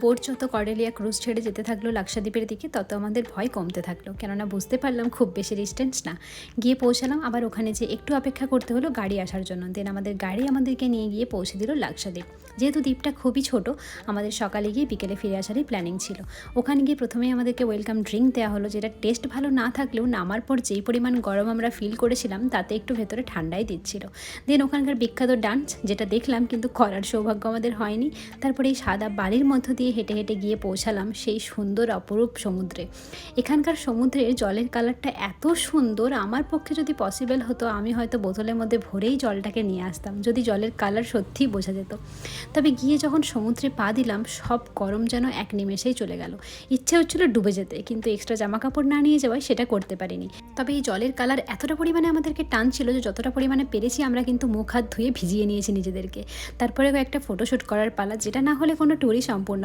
Boat যত করেলিয়া cruise ছেড়ে যেতে থাকল লাক্ষাদ্বীপের দিকে, তত আমাদের ভয় কমতে থাকল। কেননা বুঝতে পারলাম খুব বেশি ডিস্টেন্স না। গিয়ে পৌঁছালাম, আবার ওখানে যে একটু অপেক্ষা করতে হলো গাড়ি আসার জন্য। দেন আমাদের গাড়ি আমাদেরকে নিয়ে গিয়ে পৌঁছে দিল লাক্ষাদ্বীপ। যেহেতু দ্বীপটা খুবই ছোট, আমাদের সকালে গিয়ে বিকেলে ফিরে আসারই প্ল্যানিং ছিল। ওখানে গিয়ে প্রথমেই আমাদেরকে ওয়েলকাম ড্রিঙ্ক দেওয়া হলো, যেটা টেস্ট ভালো না থাকলেও নামার পর যেই পরিমাণ গরম আমরা ফিল করেছিলাম, তাতে একটু ভেতরে ঠান্ডাই দিচ্ছিল। দেন ওখানকার বিখ্যাত ডান্স যেটা দেখলাম কিন্তু করার সৌভাগ্য আমাদের হয়নি। তারপরে এই সাদা বালির মধ্য দিয়ে হেঁটে হেঁটে গিয়ে পৌঁছালাম সেই সুন্দর অপরূপ সমুদ্রে। এখানকার সমুদ্রের জলের কালারটা এত সুন্দর, আমার পক্ষে যদি পসিবল হতো, আমি হয়তো বোতলের মধ্যে ভরেই জলটাকে নিয়ে আসতাম, যদি জলের কালার সত্যিই বোঝা যেত। তবে গিয়ে যখন সমুদ্রে পা দিলাম, সব গরম যেন এক নিমেষেই চলে গেল। ইচ্ছে হচ্ছিল ডুবে যেতে, কিন্তু এক্সট্রা জামা কাপড় না নিয়ে যাওয়ায় সেটা করতে পারিনি। তবে এই জলের কালার এতটা পরিমাণে আমাদেরকে টান ছিল যে যতটা পরিমাণে পেরেছি আমরা কিন্তু মুখ হাত ধুয়ে ভিজিয়ে নিয়েছি নিজেদেরকে। তারপরে একটা ফটোশ্যুট করার পালা, যেটা না হলে কোনো ট্যুরই সম্পূর্ণ